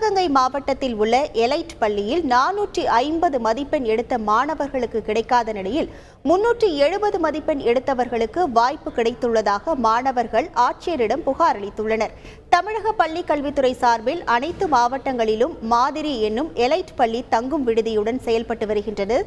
சிவகங்கை மாவட்டத்தில் உள்ள எலைட் பள்ளியில் நானூற்றி ஐம்பது மதிப்பெண் எடுத்த மாணவர்களுக்கு கிடைக்காத நிலையில் முன்னூற்றி எழுபது மதிப்பெண் எடுத்தவர்களுக்கு வாய்ப்பு கிடைத்துள்ளதாக மாணவர்கள் ஆட்சியரிடம் புகார் அளித்துள்ளனர். தமிழக பள்ளி கல்வித்துறை சார்பில் அனைத்து மாவட்டங்களிலும் மாதிரி என்னும் எலைட் பள்ளி தங்கும் விடுதியுடன் செயல்பட்டு வருகின்றது.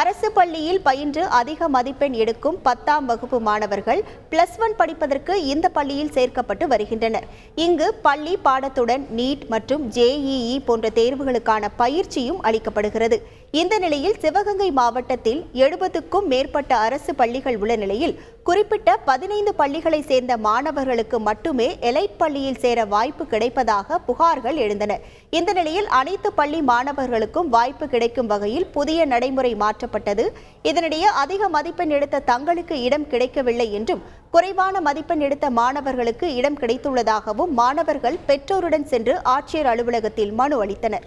அரசு பள்ளியில் பயின்று அதிக மதிப்பெண் எடுக்கும் பத்தாம் வகுப்பு மாணவர்கள் பிளஸ் ஒன் படிப்பதற்கு இந்த பள்ளியில் சேர்க்கப்பட்டு வருகின்றனர். இங்கு பள்ளி பாடத்துடன் நீட் மற்றும் ஜேஇஇ போன்ற தேர்வுகளுக்கான பயிற்சியும் அளிக்கப்படுகிறது. இந்த நிலையில் சிவகங்கை மாவட்டத்தில் எழுபதுக்கும் மேற்பட்ட அரசு பள்ளிகள் உள்ள நிலையில் குறிப்பிட்ட பதினைந்து பள்ளிகளை சேர்ந்த மாணவர்களுக்கு மட்டுமே எலைட் பள்ளியில் சேர வாய்ப்பு கிடைப்பதாக புகார்கள் எழுந்தன. இந்த நிலையில் அனைத்து பள்ளி மாணவர்களுக்கும் வாய்ப்பு கிடைக்கும் வகையில் புதிய நடைமுறை மாற்றப்பட்டது. இதனிடையே அதிக மதிப்பெண் எடுத்த தங்களுக்கு இடம் கிடைக்கவில்லை என்றும் குறைவான மதிப்பெண் எடுத்த மாணவர்களுக்கு இடம் கிடைத்துள்ளதாகவும் மாணவர்கள் பெற்றோருடன் சென்று ஆட்சியர் அலுவலகத்தில் மனு அளித்தனர்.